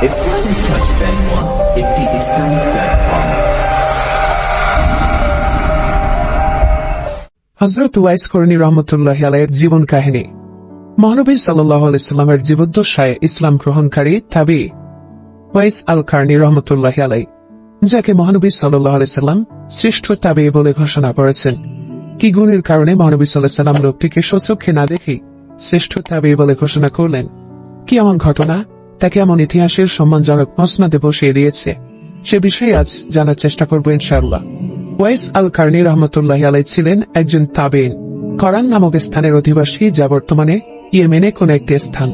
Bank একটি Islamic platform হজরত wise করণী রহমতুল্লাহ আলাইয়ের জীবন কাহিনী। মহানবী সাল্লাহ আলাইস্লামের জীবদ্দশায় ইসলাম গ্রহণকারী তাবি ওয়াইস আল কার্নি রহমতুল্লাহ আলাই যাকে মহানবী সাল্লাহ শ্রেষ্ঠ তাবি বলে ঘোষণা করেছেন। কি গুণের কারণে মহানবী সাল্লাহ সাল্লাম লোকটিকে সচক্ষে না দেখে শ্রেষ্ঠ তাবি বলে ঘোষণা করলেন? কি এমন ঘটনা? তাকে এমন ইতিহাসের সম্মানজনক মসনাদে বসিয়ে দিয়েছে। সে বিষয়ে আজ জানার চেষ্টা করব ইনশাআল্লাহ। ওয়াইস আল কার্নি রহমতুল্লাহ আলাই ছিলেন একজন তাবেইন করান নামক স্থানের অধিবাসী যা বর্তমানে ইয়েমেনে কোন একটি স্থান।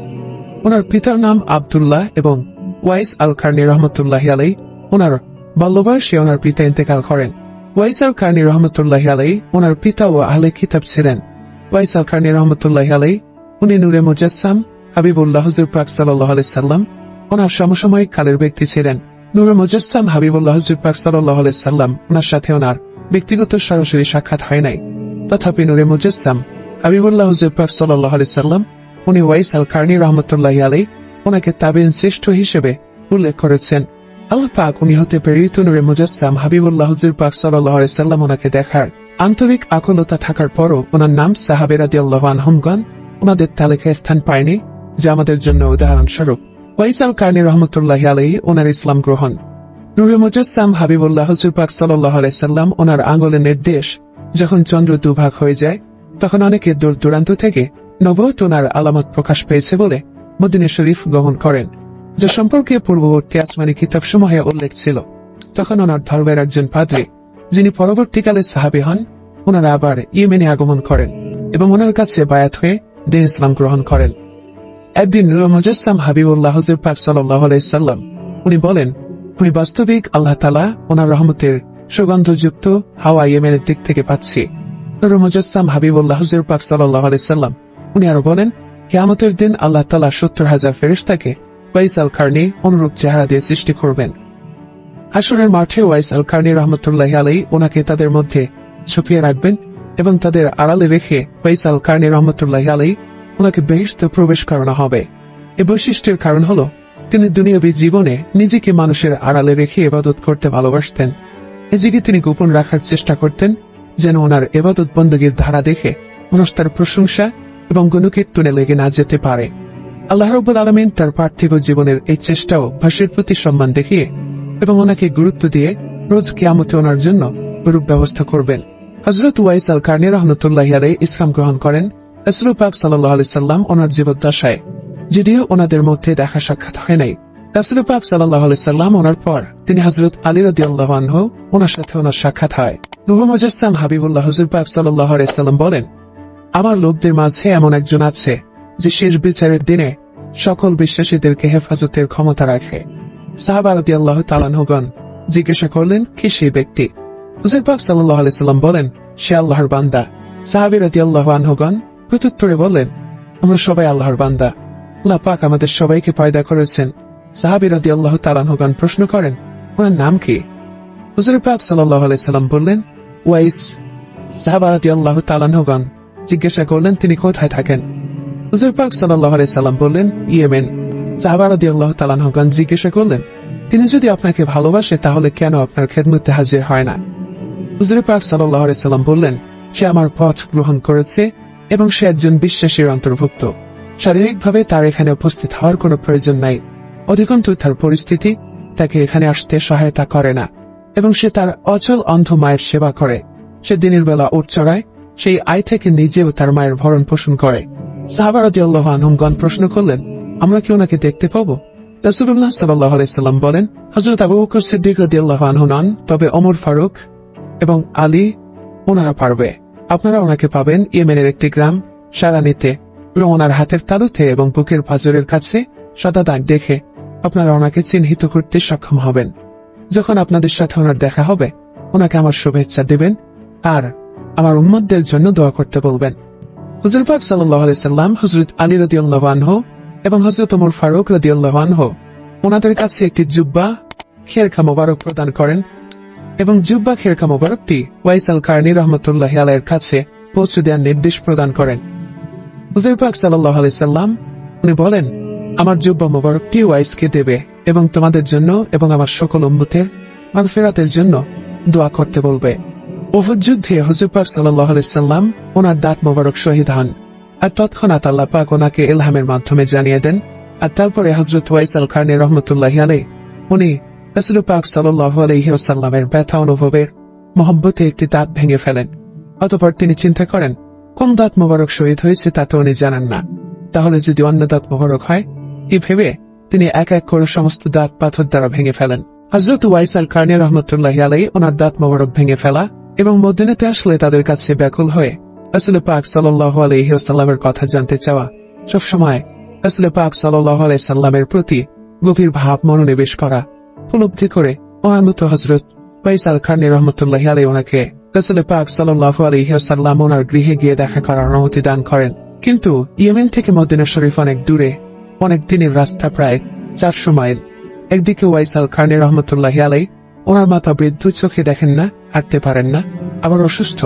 ওনার পিতার নাম আবদুল্লাহ এবং ওয়াইস আল কার্নি রহমতুল্লাহ আলাই ওনার বাল্যবয়সে ওনার পিতা ইন্তেকাল করেন। ওয়াইস আল কার্নি রহমতুল্লাহ আলাই ওনার পিতা ও আহলে খিতাব ছিলেন। ওয়াইস আল কার্নি রহমতুল্লাহ আলাই উনি নূরে মুজাসসাম হাবিবুল্লাহ হুজুর পাক সাল্লাহ সাল্লাম ওনার সমসাময়িক কালের ব্যক্তি ছিলেন। নূরে মুজাসসাম হাবিবুল্লাহ হুজুর পাক সাল্লাহ সাল্লাম ওনার সাথে ওনার ব্যক্তিগত সরাসরি সাক্ষাৎ হয় নাই। তথাপি নূরে মুজাসসাম হাবিবুল্লাহ হুজুর পাক সাল্লাহ সাল্লাম উনি ওয়াইস আল কার্নি রহমতুল্লাহ আলাই ওনাকে তাবিন শ্রেষ্ঠ হিসেবে উল্লেখ করেছেন। আল্লাহ পাক উনি হতে প্রেরিত নূরে মুজাসসাম হাবিবুল্লাহ হুজুর পাক সাল্লাহ সাল্লাম ওনাকে দেখার আন্তরিক আকুলতা থাকার পরও ওনার নাম সাহাবেরাদি আল্লাহ আনহমগণ ওনাদের তালিকায় স্থান পায়নি। যা আমাদের জন্য উদাহরণস্বরূপ ওয়াইস আল কার্নি রহমতুল্লাহ আলাই ওনার ইসলাম গ্রহণ। নুরে মুজাসসাম হাবিবুল্লাহ হুজুর আলাইসাল্লাম ওনার আঙ্গলের নির্দেশ, যখন চন্দ্র দুভাগ হয়ে যায়, তখন অনেকে দূর দূরান্ত থেকে নবত ওনার আলামত প্রকাশ পেয়েছে বলে মদিনী শরীফ গ্রহণ করেন, যা সম্পর্কে পূর্ববর্তী আসমানি কিতাবসমূহে উল্লেখ ছিল। তখন ওনার ধর্মের একজন পাদ্রী, যিনি পরবর্তীকালে সাহাবি হন, ওনারা আবার ইয়েমেনে আগমন করেন এবং ওনার কাছে বায়াত হয়ে দিন ইসলাম গ্রহণ করেন। একদিন নুর মুজাসসাম হাবিবুল্লাহ পাক আলাইসাল্লাম উনি বলেন, আমি বাস্তবিক আল্লাহ তালা ওনার রহমতের সুগন্ধযুক্ত হাওয়া ইয়েমেনের দিক থেকে পাচ্ছি। নুর মুজাসসাম হাবিবুল্লাহ পাক সাল্লাহ আলাইসাল্লাম উনি আরও বলেন, কেয়ামতের দিন আল্লাহ তালা সত্তর হাজার ফেরিস্তাকে ওয়াইস আল কার্নি অনুরূপ চেহারা দিয়ে সৃষ্টি করবেন। হাসরের মাঠে ওয়াইস আল কার্নি রহমতুল্লাহ আলাই ওনাকে তাদের মধ্যে ছুপিয়ে রাখবেন এবং তাদের আড়ালে রেখে ওয়াইস আল কার্নি রহমতুল্লাহ আলাই ওনাকে বেহেস্তে প্রবেশ করানো হবে। এ বৈশিষ্ট্যের কারণ হল, তিনি দুনিয়াবী জীবনে নিজেকে মানুষের আড়ালে রেখে এবাদত করতে ভালোবাসতেন। নিজেকে তিনি গোপন রাখার চেষ্টা করতেন, যেন ওনার এবাদত বন্দগীর ধারা দেখে মানুষ তার প্রশংসা এবং গণকীর্তনে লেগে না যেতে পারে। আল্লাহ রব্বুল আলমিন তার পার্থিব জীবনের এই চেষ্টাও ভাষের প্রতি সম্মান দেখিয়ে এবং ওনাকে গুরুত্ব দিয়ে রোজ কেয়ামতে ওনার জন্য রূপ ব্যবস্থা করবেন। হজরত ওয়াইস আল কার্নি রহমতুল্লাহ ইসলাম গ্রহণ করেন। রসুল পাক সাল্লাহ আলি সাল্লাম ওনার জীবদ্দশায়, যদিও ওনাদের মধ্যে দেখা সাক্ষাৎ হয় নাই। রাসুল পাক সাল্লাহ আলি সাল্লাম ওনার পর তিনি হজরত আলী রদি আল্লাহ ওনার সাথে ওনার সাক্ষাৎ হয়। নুহ মুজাসসাম হাবিবুল্লাহ হজুর পাক সাল্লাহ আলাইসাল্লাম বলেন, আমার লোকদের মাঝে এমন একজন আছে, যে শেষ বিচারের দিনে সকল বিশ্বাসীদেরকে হেফাজতের ক্ষমতা রাখে। আল্লাহ তালানহগণ জিজ্ঞাসা করলেন, কি সেই ব্যক্তি? হুজুর পাক সাল্লাহ আলাইসাল্লাম বলেন, সে আল্লাহর বান্দা। সাহাবি রাদি আল্লাহ আনহগণ প্রত্যুত্তরে বললেন, আমরা সবাই আল্লাহর বান্দা। আল্লাহ পাক আমাদের সবাইকে পয়দা করেছেন। সাহাবি রাদি আল্লাহ তালানহগণ প্রশ্ন করেন, ওনার নাম কি? হুজুর পাক সাল্লাহ আলাইসাল্লাম বললেন, ওয়াইস। সাহাবা রাদি আল্লাহ তালানহগণ জিজ্ঞাসা করলেন, তিনি কোথায় থাকেন? হুজুর পাক সাল্লাহ আলাইসাল্লাম বললেন, ইয়েমেন। সাহাবা রাদি আল্লাহ তালানহগণ জিজ্ঞাসা করলেন, তিনি যদি আপনাকে ভালোবাসে, তাহলে কেন আপনার খেদমতে হাজির হয় না? হুজুর পাক সাল্লাহ আলাইসাল্লাম বললেন, সে আমার পথ গ্রহণ করেছে এবং সে একজন বিশ্বাসীর অন্তর্ভুক্ত। শারীরিকভাবে তার এখানে উপস্থিত হওয়ার কোনো প্রয়োজন নাই। অধিকন্তু তার পরিস্থিতি তাকে এখানে আসতে সহায়তা করে না, এবং সে তার অচল অন্ধ মায়ের সেবা করে। সে দিনের বেলা উঠ চড়ায়, সেই আয় থেকে নিজেও তার মায়ের ভরণ পোষণ করে। সাহাবারদি আল্লাহ প্রশ্ন করলেন, আমরা কি ওনাকে দেখতে পাবো? রসুল্লাহ সাল্লাহ আলাইসাল্লাম বলেন হজরত আবু সিদ্দিক রদি আল্লাহ আনহু নন, তবে অমর ফারুক এবং আলী ওনারা পারবে। আপনারা ওনাকে পাবেন ইয়েমেনের একটি গ্রাম সারানিতে এবং ওনার হাতের তালুতে এবং বুকের পাজরের কাছে সাদা দাগ দেখে আপনারা ওনাকে চিহ্নিত করতে সক্ষম হবেন। যখন আপনাদের সাথে ওনার দেখা হবে, ওনাকে আমার শুভেচ্ছা দেবেন আর আমার উম্মতদের জন্য দোয়া করতে বলবেন। হুজুর পাক সাল্লাহ আলাইসাল্লাম হজরত আলী রদিউল্লাহ আনহ এবং হজরত ওমর ফারুক রদিউল্লাহ আনহ ওনাদের কাছে একটি জুব্বা, খেরখা মোবারক প্রদান করেন এবং জুব্বা খেরখা মোবারকটি ওয়াইস আল কার্নি রহমতুল্লাহ আলাইয়ের কাছে পৌঁছে দেওয়ার নির্দেশ প্রদান করেন। হুজুর পাক সাল্লাহ আলাইসাল্লাম উনি বলেন, আমার জুব্বা মোবারকটি ওয়াইসকে দেবে এবং তোমাদের জন্য এবং আমার সকল উম্মতের মাগফিরাতের জন্য দোয়া করতে বলবে। ওহদ যুদ্ধে হজুর পাক সাল্লাহ সাল্লাম ওনার দাঁত মোবারক শহীদ হন আর তৎক্ষণাৎ আল্লাহ পাক ওনাকে এলহামের মাধ্যমে জানিয়ে দেন আর তারপরে হজরত ওয়াইস আল খানে রহমতুল্লাহ আলাই উনি রসুল পাক সাল্লাহ আলহিউসাল্লামের ব্যথা অনুভবের মহব্বতে একটি দাঁত ভেঙে ফেলেন। অতপর তিনি চিন্তা করেন, কোন দাঁত মোবারক শহীদ হয়েছে তা তো উনি জানেন না। তাহলে যদি অন্য দাঁত মোবারক হয় এই ভেবে তিনি এক এক করে সমস্ত দাঁত পাথর দ্বারা ভেঙে ফেলেন? হজরত ওয়াইস আল কার্নি রহমতুল্লাহ আলাই ওনার দাঁত মোবারক ভেঙে ফেলা এবং মদিনাতে আসলে তাদের কাছে ব্যাকুল হয়ে রসুল পাক সাল্লাহ আলহিউসাল্লামের কথা জানতে চাওয়া সবসময় রসুল পাক সাল্লাহ আলাই সাল্লামের প্রতি গভীর ভাব মনোনিবেশ করা উপলব্ধি করে ওয়ানুত হজরত ওয়াইসাল খান রহমতুল্লাহ আলাই ওনাকে রসুল পাক সাল্লাহ আলহিহাসাল্লাম ওনার গৃহে গিয়ে দেখা করার অনুমতি দান করেন। কিন্তু ইয়েমেন থেকে মদিনা শরীফ অনেক দূরে, অনেক দিনের রাস্তা প্রায় চারশো মাইল। একদিকে ওয়াইসাল খান রহমতুল্লাহ আলাই ওনার মাতা বৃদ্ধ, চোখে দেখেন না, হাঁটতে পারেন না, আবার অসুস্থ।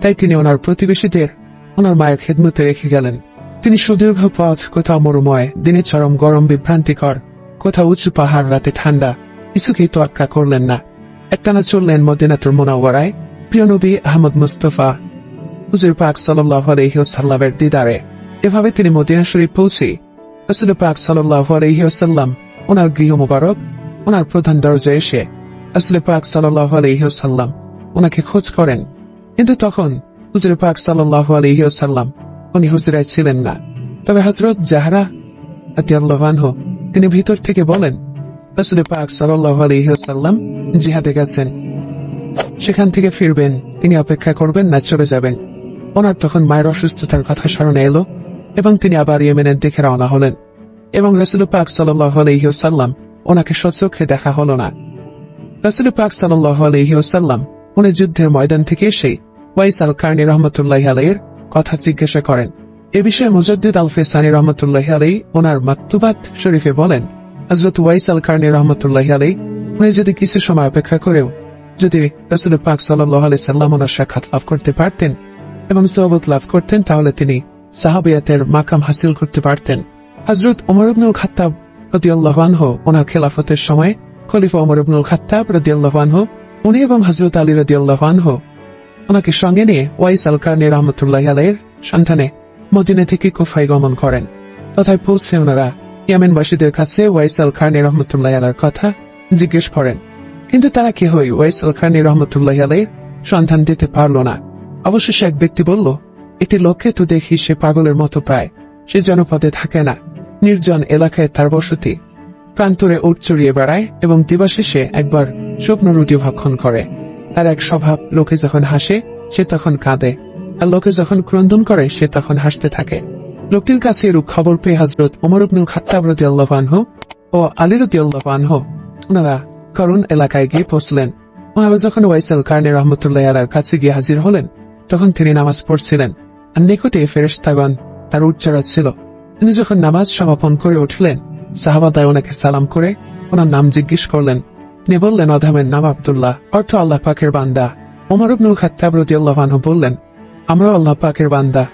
তাই তিনি ওনার প্রতিবেশীদের ওনার মায়ের খেদমতে রেখে গেলেন। তিনি সুদীর্ঘ পথ কোথাও মরুময়, দিনে চরম গরম, বিভ্রান্তিকর, কোথাও উঁচু পাহাড়, রাতে ঠান্ডা কিছুকেই তোয়াক্কা করলেন না। একটানা চললেন মদিনাতুর মোনাওয়ারায়। প্রিয় নবী আহমদ মুস্তফা, হুজুর পাক সাল্লাহ দিদারে। এভাবে তিনি মদিনা শরীফ পৌঁছে রসুল পাক সাল্লাহ ওনার গৃহ মুবারক, ওনার প্রধান দরজায় এসে রসুল পাক সাল্লাহ ওনাকে খোঁজ করেন। কিন্তু তখন হুজুর পাক সাল্লাহ উনি হুজুরায় ছিলেন না। তবে হজরত জাহারা আতিয়াল্লাহানহ তিনি ভিতর থেকে বলেন রসুল পাক সাল্লাহ আলহিউসাল্লাম জিহাদে গেছেন সেখান থেকে ফিরবেন। তিনি অপেক্ষা করবেন না, চলে যাবেন। ওনার তখন মায়ের অসুস্থতার কথা স্মরণে এলো এবং তিনি আবার ইয়েমেনের দিকে রওনা হলেন এবং রসুল পাক সাল্লাহ আলহিউসাল্লাম ওনাকে সচক্ষে দেখা হলো না। রসুল পাক সাল্লাহ আলহিউসাল্লাম উনি যুদ্ধের ময়দান থেকে এসে ওয়াইস আল কার্নি রহমতুল্লাহ আলাইয়ের কথা জিজ্ঞাসা করেন। এ বিষয়ে মুজদ্দিদ আল ফেসানি রহমতুল্লাহ আলাই ওনার মাকতুবাত শরীফে বলেন হজরত ওয়াইস আল কার্নি রহমতুল্লাহ আলাই উনি যদি কিছু সময় অপেক্ষা করেও যদি রসুল পাক সাল্লাহ আলি সাল্লাম ওনার সাক্ষাৎ লাভ করতে পারতেন এবং সহবত লাভ করতেন, তাহলে তিনি সাহাবিয়াতের মাকাম হাসিল করতে পারতেন। হজরত ওমর ইবনুল খাত্তাব রদিয়াল্লাহানহ ওনার খেলাফতের সময় খলিফা ওমর ইবনুল খাত্তাব রদিয়াল্লাহানহ উনি এবং হজরত আলী রদিয়াল্লাহানহ ওনাকে সঙ্গে নিয়ে ওয়াইস আল কার্নি রহমতুল্লাহ আলাইয়ের সন্ধানে মদিনা থেকে কুফাই গমন করেন। তথায় পৌঁছে ওনারা ইয়ামেনবাসীদের কাছে ওয়াইস আল খার্নি রহমতুল্লাহ আলার কথা জিজ্ঞেস করেন। কিন্তু তারা কেহই ওয়াইস আল খার্নি রহমতুল্লাহ আলাইয়ের সন্ধান দিতে পারল না। অবশেষে এক ব্যক্তি বলল, এটি লোককে তো দেখি সে পাগলের মতো প্রায় সে জনপদে থাকে না। নির্জন এলাকায় তার বসতি। প্রান্তরে উঠ চড়িয়ে বেড়ায় এবং দিবাশেষে একবার স্বপ্ন রুটি ভক্ষণ করে। তার এক স্বভাব, লোকে যখন হাসে, সে তখন কাঁদে। আর লোকে যখন ক্রন্দন করে, সে তখন হাসতে থাকে। লোকটির কাছে এরূপ খবর পেয়ে হজরত ওমর ইবনুল খাত্তাব রদি আল্লাহানহ ও আলী রদি আল্লাহানহ ওনারা করুণ এলাকায় গিয়ে পৌঁছলেন। ওনারা যখন ওয়াইসাল কার্নি রহমতুল্লাহ আলার কাছে গিয়ে হাজির হলেন, তখন তিনি নামাজ পড়ছিলেন। আর নিকটে ফেরেশতাগণ তার উচ্চারণ ছিল। তিনি যখন নামাজ সমাপন করে উঠলেন, সাহাবাদায় ওনাকে সালাম করে ওনার নাম জিজ্ঞেস করলেন। তিনি বললেন অধামের নাম আবদুল্লাহ। অর্থ আল্লাহ পাকের বান্দা। ওমর ইবনুল খাত্তাব রদিয়াল্লাহ আনহু বললেন আমরা আল্লাহ পাকের বান্দা।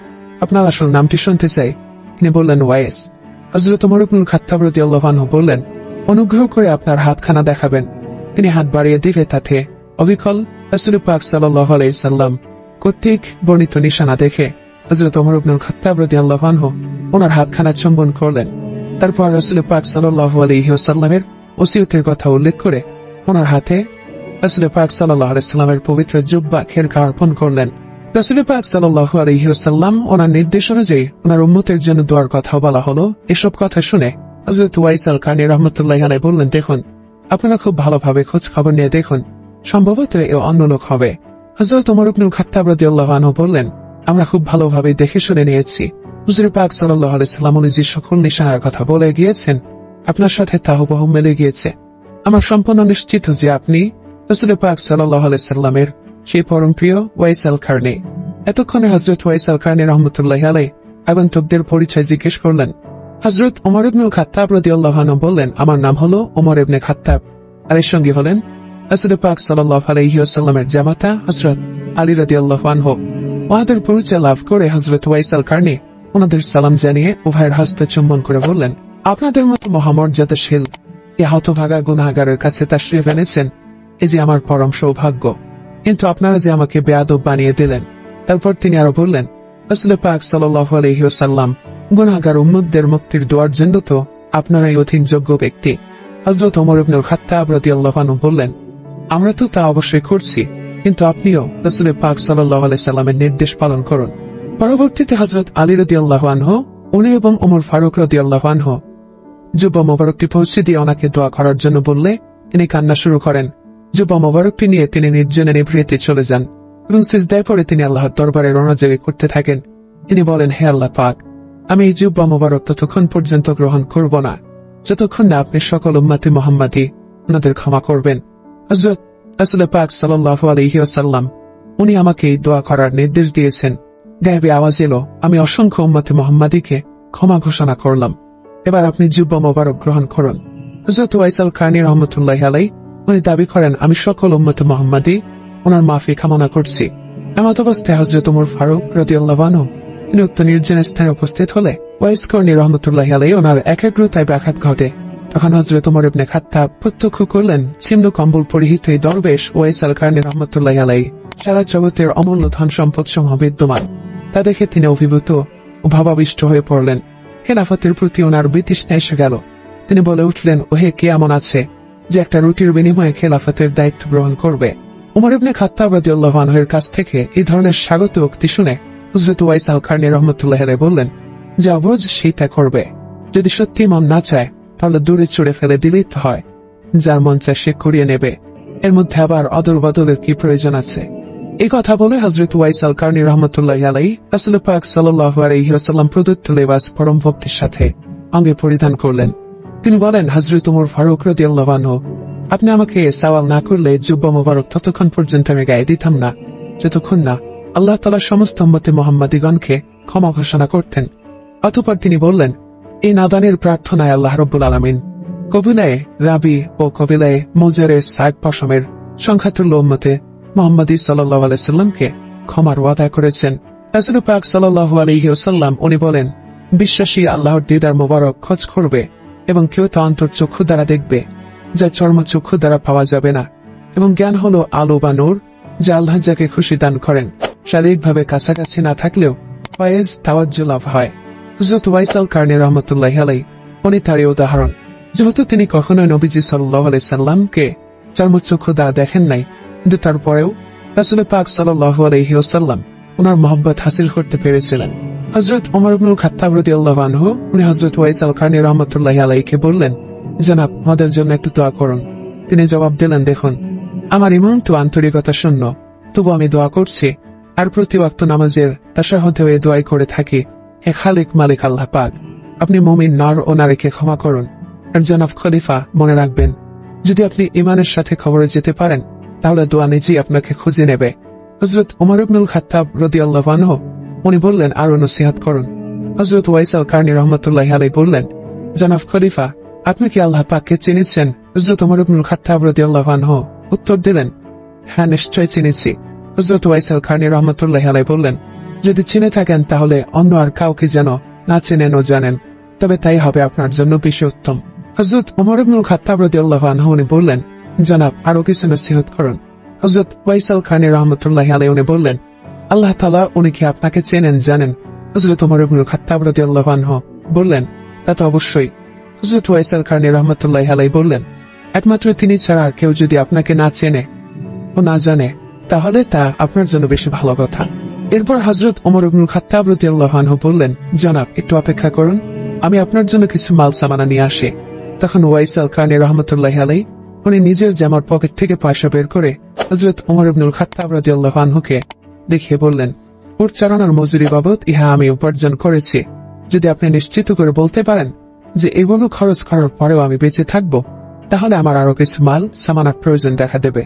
আপনার আসল নামটি শুনতে চাই। তিনি বললেন, ওয়াইস। হজরত ওমর ইবনুল খাত্তাব রদিয়াল্লাহ বললেন, অনুগ্রহ করে আপনার হাতখানা দেখাবেন। তিনি হাত বাড়িয়ে দিলে তাতে। অবিকল রসুল পাক সাল্লাহ আলাইসাল্লাম কর্তৃক বর্ণিত নিশানা দেখে হজরত ওমর ইবনুল খাত্তাব রদিয়াল্লাহ আনহু ওনার হাতখানা চুম্বন করলেন। তারপর রসুল পাক সাল্লাহ আলহিউসাল্লামের ওসিয়তের কথা উল্লেখ করে ওনার হাতে রসুল পাক সাল্লাহ আলাইস্লামের পবিত্র জুব্বা খেরকা অর্পণ করলেন। রসুল পাক সাল্লাহ আলহিউসাল্লাম ওনার নির্দেশ অনুযায়ী ওনার উম্মতের জন্য দোয়ার কথা বলা হলো। এসব কথা শুনে হজরত ওয়াইস আল খানি রহমতুল্লাহ আলাই বললেন, দেখুন, আপনারা খুব ভালোভাবে খোঁজ খবর নিয়ে দেখুন। সম্ভবত এ অন্য লোক হবে। হজরত ওমর ইবনুল খাত্তাব রাদিয়াল্লাহু বললেন, আমরা খুব ভালোভাবে দেখে শুনে নিয়েছি। হুজুর পাক সাল্লাল্লাহু আলাইহি সাল্লাম উনি যে সকল নিশানার কথা বলে গিয়েছেন, আপনার সাথে তা হুবহু মিলে গিয়েছে। আমার সম্পূর্ণ নিশ্চিত যে আপনি রসুল পাক সাল্লাল্লাহু আলাইহি সাল্লামের সেই পরম প্রিয় ওয়াইস আল কার্নি এতক্ষণে হজরত ওয়াইস আল কার্নি রহমতুল্লাহ আলাই আগন্তুকদের পরিচয় জিজ্ঞেস করলেন হজরত ওমর ইবনুল খাত্তাব রাদিয়াল্লাহু আনহু বললেন, আমার নাম হলো ওমর ইবনে খাত্তাব। আর এর সঙ্গে হলেন রসুল পাক সাল্লাল্লাহু আলাইহি ওয়াসাল্লামের জামাতা হজরত আলী রাদিয়াল্লাহু আনহু। ওনাদের পরিচয় লাভ করে হজরত ওয়াইস আল কার্নি ওনাদের সালাম জানিয়ে উভয়ের হস্তে চুম্বন করে বললেন, আপনাদের মতো মহামর্যাদাশীল এ হতভাগা গুনাগারের কাছে তা শ্রেফ এনেছেন, এ যে আমার পরম সৌভাগ্য। কিন্তু আপনারা যে আমাকে বেয়াদব বানিয়ে দিলেন, তারপর তিনি আরও বললেন, রসুল পাক সাল্লাহ আলহিউসাল্লাম গুনাগার উম্মুদদের মুক্তির দোয়ার জন্য তো আপনারাই অধিক যোগ্য ব্যক্তি। হজরত ওমর ইবনুল খাত্তাব রাদিয়াল্লাহু আনহু বললেন, আমরা তো তা অবশ্যই করছি, কিন্তু আপনিও রসুল পাক সাল্লাহ সাল্লামের নির্দেশ পালন করুন। পরবর্তীতে হজরত আলী রদি আল্লাহ আনহ, উনি এবং ওমর ফারুক রদি আল্লাহ আনহ যুব মোবারকটি পৌঁছে দিয়ে ওনাকে দোয়া করার জন্য বললে তিনি কান্না শুরু করেন। যুব মোবারকটি নিয়ে তিনি নির্জনে নিভৃতে চলে যান। এবং সিজদায় পরে তিনি আল্লাহর দরবারে রণাজারি করতে থাকেন। তিনি বলেন, হে আল্লাহ পাক, আমি এই যুব মোবারক ততক্ষণ পর্যন্ত গ্রহণ করব না। যতক্ষণ না আপনি সকল উম্মাতি মোহাম্মদী ওনাদের ক্ষমা করবেন। হজরত রাসুল পাক সাল্লাহ আলহিউসাল্লাম উনি আমাকে এই দোয়া করার নির্দেশ দিয়েছেন। গায়েবে আওয়াজ এলো, আমি অসংখ্য উম্মতে মোহাম্মদীকে ক্ষমা ঘোষণা করলাম। এবার আপনি যুব মোবারক গ্রহণ করুন। হজরত ওয়াইসাল খানি রহমতুল্লাহ আলাই উনি দাবি করেন, আমি সকল উম্মতে মোহাম্মদী, ওনার মাফি কামনা করছি। এমত অবস্থায় হজরত উমর ফারুক রদিউল্লাহানু তিনি উক্ত নির্জন স্থানে উপস্থিত হলে ওয়াইস কর্ণী রহমতুল্লাহ আলাই ওনার একাগ্রতায় ব্যাঘাত ঘটে। তখন হজরত উমর ইবনে খাত্তাব প্রত্যক্ষ করলেন, ছিন্ন কম্বল পরিহিত এই দরবেশ ওয়াইস আল কার্নি রহমতুল্লাহ আলাই সারা জগতের অমূল্য ধন সম্পদ সমূহ বিদ্যমান। তা দেখে তিনি অভিভূত ও ভাবাবিষ্ট হয়ে পড়লেন। খেলাফতের প্রতি ওনার বিতৃষ্ণা এসে গেল। তিনি বলে উঠলেন, ওহে কে এমন আছে? যে একটা রুটির বিনিময়ে খেলাফতের দায়িত্ব গ্রহণ করবে। উমর ইবনে খাত্তাব রাদিয়াল্লাহু আনহুর কাছ থেকে এই ধরনের স্বাগত উক্তি শুনে হযরত ওয়াইস আল কার্নি রহমতুল্লাহ আলাইহি বললেন, যা বোঝ সেই তা করবে। যদি সত্যি মন না চায়, তাহলে দূরে চড়ে ফেলে দিলেই তো হয়। যার মন চায় সে করিয়ে নেবে। এর মধ্যে আবার অদল বদলের কি প্রয়োজন আছে? এই কথা বলে হজরত ওয়াইস আল কার্নি রহমতুল্লাহ আলাই রাসুল পাক সাল্লাহ আলহিহাসাল্লাম প্রদত্ত লেবাস পরম ভক্তির সাথে অঙ্গে পরিধান করলেন। তিনি বলেন হজরত উমর ফারুক রদি আল্লাহানহ আপনি আমাকে সওয়াল না করলে যুব্ব মোবারক ততক্ষণ পর্যন্ত আমি গায়ে দিতাম না, যতক্ষণ না আল্লাহ তালা সমস্ত মতে মোহাম্মদীগণকে ক্ষমা ঘোষণা করতেন। অতপর তিনি বললেন, এই নাদানের প্রার্থনায় আল্লাহ রব্বুল আলমিন কবিলায় রাবি ও কবিলায় মোজারের সাইক পশমের সংখ্যাতুল্য উম্মতে মোহাম্মদী সাল্লাহ আলাইসাল্লামকে ক্ষমার ওয়াদা করেছেন। রাসুল পাক সাল্লাহ আলহি ওসাল্লাম উনি বলেন, বিশ্বাসী আল্লাহর দিদার মোবারক খোঁজ করবে। এবং কেউ তা অন্তর চক্ষু দ্বারা দেখবে, যা চর্ম চক্ষু দ্বারা পাওয়া যাবে না, এবং জ্ঞান হলো আলো বা নূর, যা আল্লাহ যাকে খুশি দান করেন। শারীরিকভাবে কাছাকাছি না থাকলেও ফয়েজ তাওয়াজ্জু লাভ হয়। হুজরত ওয়াইসাল কার্নি রহমতুল্লাহ আলাই উনি তারই উদাহরণ। যেহেতু তিনি কখনোই নবীজি সাল্লাহ আলাইসাল্লামকে চর্মচক্ষু দ্বারা দেখেন নাই, কিন্তু তারপরেও রাসুল পাক সাল্লাহ আলহি ওসাল্লাম ওনার মোহব্বত হাসিল করতে পেরেছিলেন। হজরত ওমর ইবনুল খাত্তাব রাদিয়াল্লাহু আনহু, উনি হজরত ওয়াইস আল কারনি রহমতুল্লাহ আলাইকে বললেন, জনাব, আমাদের জন্য একটু দোয়া করুন। তিনি জবাব দিলেন, দেখুন, আমার ইমন তো আন্তরিকতা শূন্য, তবু আমি দোয়া করছি, আর প্রতি ওয়াক্ত নামাজের তাসাহতেও এ দোয়াই করে থাকি। হে খালিক মালিক আল্লাহ পাক, আপনি মমিন নর ও নারীকে ক্ষমা করুন। আর জনাব খলিফা, মনে রাখবেন, যদি আপনি ইমানের সাথে খবরে যেতে পারেন, তাহলে দোয়া নিজেই আপনাকে খুঁজে নেবে। হজরত উমর ইবনুল খাত্তাব রদি আল্লাহ উনি বললেন আরও নসিহাত করুন। হজরত ওয়াইসাল কার্নি রহমতুল্লাহ আলাই বললেন জানাফ খলিফা, আপনি কি আল্লাহ পাককে চিনেছেন হজরত উমর ইবনুল খাত্তাব রদি আল্লাহ উত্তর দিলেন হ্যাঁ নিশ্চয় চিনেছি হজরত ওয়াইসাল কার্নি রহমতুল্লাহ আলাই বললেন, যদি চিনে থাকেন, তাহলে অন্য আর কাউকে যেন না চেনেন ও জানেন, তবে তাই হবে আপনার জন্য বেশি উত্তম। হজরত উমর ইবনুল খাত্তাব রদি আল্লাহ উনি বললেন, জানাব আরও কিছু নসিহত করুন। হজরত ওয়াইসাল খানি রহমতুল্লাহ আলাই উনি বললেন আল্লাহ তালা উনি কি আপনাকে চেনেন, জানেন। হজরত ওমর ইবনুল খাত্তাব রাদিয়াল্লাহু আনহু বললেন, তা তো অবশ্যই। হজরত ওয়াইসাল খানি রহমতুল্লাহ আলাই বললেন, একমাত্র তিনি ছাড়া আর কেউ যদি আপনাকে না চেনে ও না জানে, তাহলে তা আপনার জন্য বেশি ভালো কথা। এরপর হজরত ওমর ইবনুল খাত্তাব রাদিয়াল্লাহু আনহু বললেন, জনাব, একটু অপেক্ষা করুন, আমি আপনার জন্য কিছু মাল সামানা নিয়ে আসি। তখন ওয়াইসাল খানি রহমতুল্লাহ আলাই উনি নিজের জামার পকেট থেকে পয়সা বের করে হজরত উমর ইবনুল খাত্তাব রাদিয়াল্লাহু আনহুকে দেখিয়ে বললেন চালানোর মজুরি বাবদ ইহা আমি উপার্জন করেছি। যদি আপনি নিশ্চিত করে বলতে পারেন যে এগুলো খরচ করার পরেও আমি বেঁচে থাকব, তাহলে আমার আরও কিছু মাল, সামানার প্রয়োজন দেখা দেবে।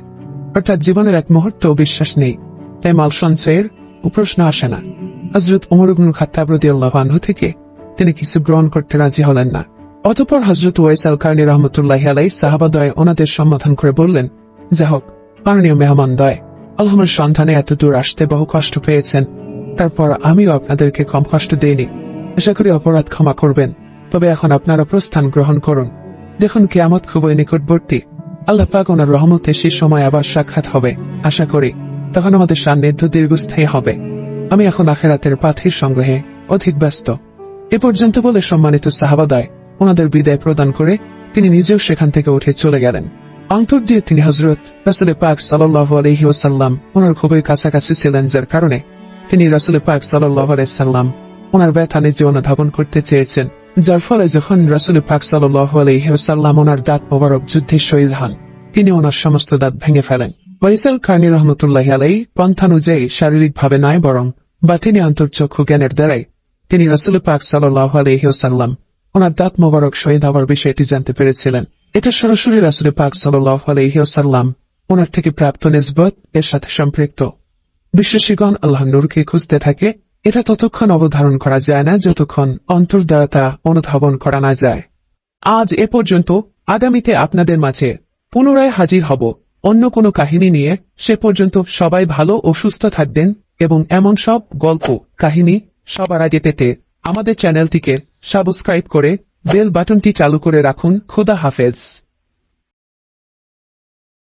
অর্থাৎ জীবনের এক মুহূর্ত বিশ্বাস নেই। তাই মাল সঞ্চয়ের প্রশ্ন আসে না। হজরত উমর ইবনুল খাত্তাব রাদিয়াল্লাহু আনহু থেকে তিনি কিছু গ্রহণ করতে রাজি হলেন না। অতপর হজরত ওয়াইস আল কার্নি রহমতুল্লাহ আলাই সাহাবাদয় ওনাদের সম্বোধন করে বললেন যা হোক মেহমান দয় আল্লাহর সন্ধানে এত দূর আসতে বহু কষ্ট পেয়েছেন। তারপর আমিও আপনাদেরকে কম কষ্ট দেইনি। আশা করি অপরাধ ক্ষমা করবেন। তবে এখন আপনারা প্রস্থান গ্রহণ করুন। দেখুন কেয়ামত খুবই নিকটবর্তী। আল্লাহ পাক ওনার রহমতে সে সময় আবার সাক্ষাৎ হবে। আশা করি তখন আমাদের সান্নিধ্য দীর্ঘস্থায়ী হবে। আমি এখন আখেরাতের পাথির সংগ্রহে অধিক ব্যস্ত। এ পর্যন্ত বলে সম্মানিত সাহাবাদায় ওনাদের বিদায় প্রদান করে তিনি নিজেও সেখান থেকে উঠে চলে গেলেন। অন্তর দিয়ে তিনি হজরত রাসুল পাক সাল্লাহ আলহি ওসাল্লাম ওনার খুবই কাছাকাছি ছিলেন, যার কারণে তিনি রাসুল পাক সাল্লাহ আলাইসাল্লাম ওনার ব্যথা নিজে অনুধাবন করতে চেয়েছেন, যার ফলে যখন রাসুল পাক সাল্লাহ ওনার দাঁত মোবারক যুদ্ধে শহীদ হন, তিনি ওনার সমস্ত দাঁত ভেঙে ফেলেন। ওয়াইসাল খানি রহমতুল্লাহ আলাই পন্থানুযায়ী শারীরিকভাবে নয় বরং বা তিনি অন্তর্চক্ষু জ্ঞানের দ্বারাই তিনি রাসুল পাক সাল্লাহ আলহিউসাল্লাম ওনার দাঁত মোবারক শহীদ হওয়ার বিষয়টি জানতে পেরেছিলেন। এটা সরাসরি রাসুল পাক সাল্লাহ আলহিউসাল্লাম ওনার থেকে প্রাপ্ত নিসবত এর সাথে সম্পৃক্ত। বিশ্বাসীগণ আল্লাহ নূরকে খুঁজতে থাকে, এটা ততক্ষণ অবধারণ করা যায় না যতক্ষণ অন্তর দ্বারা তা অনুধাবন করা না যায়। আজ এ পর্যন্ত আগামীতে আপনাদের মাঝে পুনরায় হাজির হব, অন্য কোনো কাহিনী নিয়ে, সে পর্যন্ত সবাই ভালো ও সুস্থ থাকবেন, এবং এমন সব গল্প, কাহিনী সবার আগে পেতে আমাদের চ্যানেলটিকে সাবস্ক্রাইব করে বেল বাটনটি চালু করে রাখুন। খুদা হাফেজ।